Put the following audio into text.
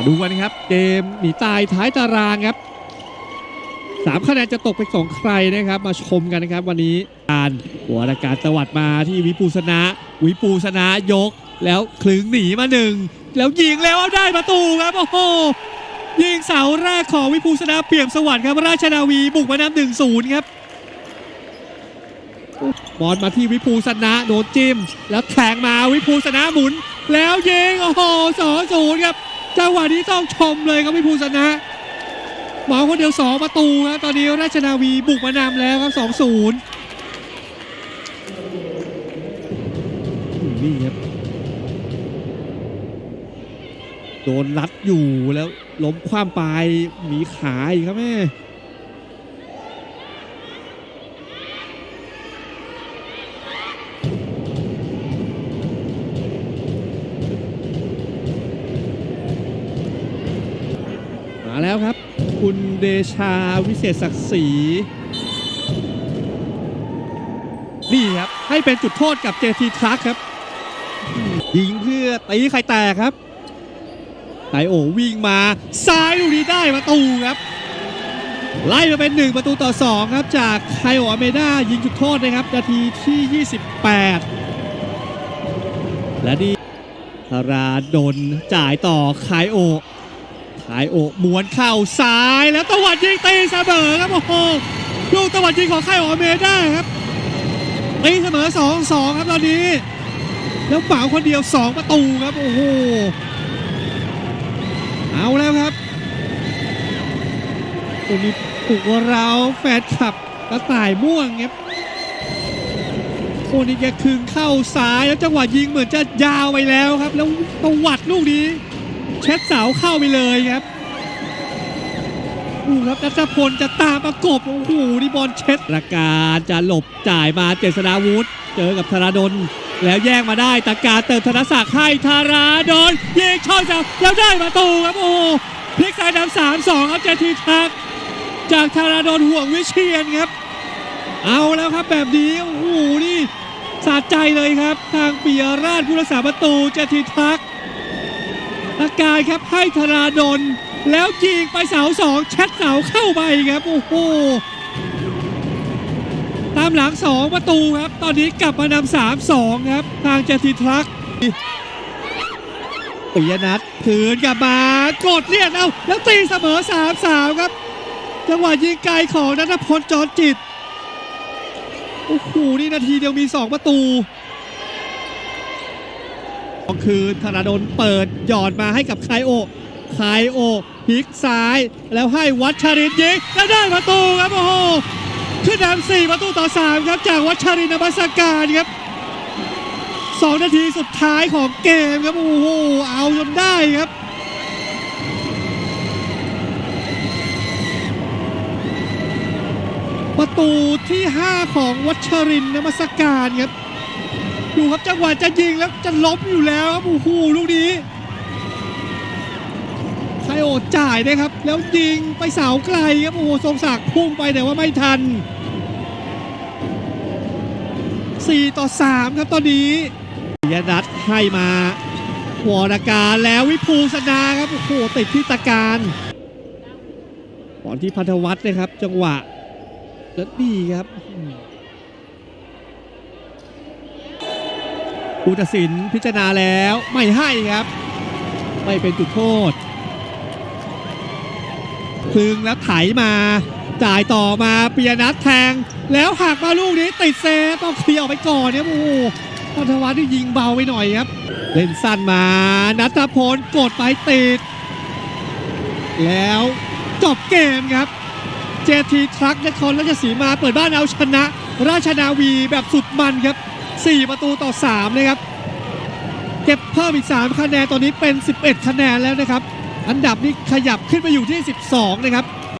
มาดูกันนะครับ เกมหนีตายท้ายตารางครับสามคะแนนจะตกเป็นของใครนะครับ มาชมกันนะครับ วันนี้การหัวรการตวัสดมาที่วิปูสนะวิปูสนะยก แล้วคลึงหนีมาหนึ่งแล้วยิงแล้วได้ประตูครับโอ้โหยิงเสาแรกของวิปูสนะเปี่ยมสวัสดิ์ครับราชนาวีบุกมานำหนึ่งศูนย์ครับบอลมาที่วิภูสนะโดนจิ้ม แล้วแทงมาวิภูสนะหมุน แล้วยิงโอ้โหสองศูนย์ครับ จังหวะนี้ต้องชมเลยครับวิภูสนะหมอคนเดียวสองประตูครับตอนนี้ราชนาวีบุกมานำแล้วครับสองศูนย์นี่ครับโดนรัดอยู่แล้วล้มคว่ำไปมีขาอีกครับแม่ แล้วครับ คุณเดชาวิเศษศักดิ์ศรีนี่ครับ ให้เป็นจุดโทษกับเจทีทรัคครับ ยิงเพื่อตีไข่แตกครับไทโอวิ่งมาซ้ายลูกนี้ได้ประตูครับ ไล่มาเป็น 1 ประตูต่อ 2 ครับ จากไคโออเมด้ายิงจุดโทษนะครับ นาทีที่ 28 และนี่ธาราดนจ่ายต่อไคโอ ขายโอกม้วนเข่าซ้ายแล้วตะวัดยิงตีเสมอครับโอ้โหลูกตะวัดยิงของค่ายออเมด้าครับตีเสมอ2องสองครับตอนนี้ แล้วเป่าคนเดียว2ประตูครับโอ้โหเอาแล้วครับตรงนี้ปลุกเราแฟนคลับกระต่ายม่วงครับโคนี้แกคืนเข้าซ้ายแล้วจังหวะยิงเหมือนจะยาวไปแล้วครับ แล้วตะวัดลูกนี้ เช็ดเสาเข้าไปเลยครับดูครับนัทพลจะตามประกบโอ้โหนี่บอลเช็ดประการจะหลบจ่ายมาเจษฎาวุฒิเจอกับธราดลแล้วแย่งมาได้ตะการเติมธนศักดิ์ให้ธาราดลยิงช่องเสาแล้วได้ประตูครับโอ้โหพลิกสายนำสามสองครับเจทีทักจากธาราดลห่วงวิเชียนครับ เอาแล้วครับแบบนี้โอ้โหนี่สะใจเลยครับ ทางปิยราชผู้รักษาประตูเจทีทัก ตะการครับให้ธราดลแล้วยิงไปเสาสองชัดเสาเข้าไปครับโอ้โหตามหลังสองประตูครับ ตอนนี้กลับมานำสามสองครับ ทางเจติทรักปิยนัทคืนกลับมากดเลียนเอาแล้วตีเสมอสามสามครับ จังหวะยิงไกลของนัทพลจรจิตโอ้โหนี่นาทีเดียวมีสองประตู คือธนาดลเปิดหยอดมาให้กับไคโอไคโอพลิกซ้ายแล้วให้วัชรินยิงแล้วได้ประตูครับโอ้โหขึ้นนำสี่ประตูต่อ3ครับจากวัชรินทร์นมัสการครับสองนาทีสุดท้ายของเกมครับโอ้โหเอาจนได้ครับประตูที่ 5 ของวัชรินนมัสการครับ ดูครับจังหวะจะยิงแล้วจะล้มอยู่แล้วครับโอ้โหลูกนี้ไคโอจ่ายนะครับ แล้วยิงไปเสาไกลครับโอ้โหทรงศักดิ์พุ่งไปแต่ว่าไม่ทัน 4 ต่อ 3 ครับตอนนี้ยนัทให้มาวรการแล้ววิภูสนาครับโอ้โหติดที่ตะการบอลที่พันธวัฒน์นะครับ จังหวะแล้วดีครับอืม ผู้ตัดสินพิจารณาแล้วไม่ให้ครับ ไม่เป็นจุดโทษพึงแล้วไถมาจ่ายต่อมาเปียนัทแทง แล้วหักมาลูกนี้ติดเซต้องเคลียร์ออกไปก่อนครับโอ้โหพันธวัฒน์ที่ยิงเบาไปหน่อยครับ เล่นสั้นมานัทพลกดไปติด แล้วจบเกมครับ เจทีทรัคนครราชสีมาเปิดบ้านเอาชนะ ราชนาวีแบบสุดมันครับ 4 ประตูต่อ 3 นะครับ เก็บเพิ่มอีก 3 คะแนนตอนนี้เป็น 11 คะแนนแล้วนะครับ อันดับนี้ขยับขึ้นไปอยู่ที่ 12 นะครับ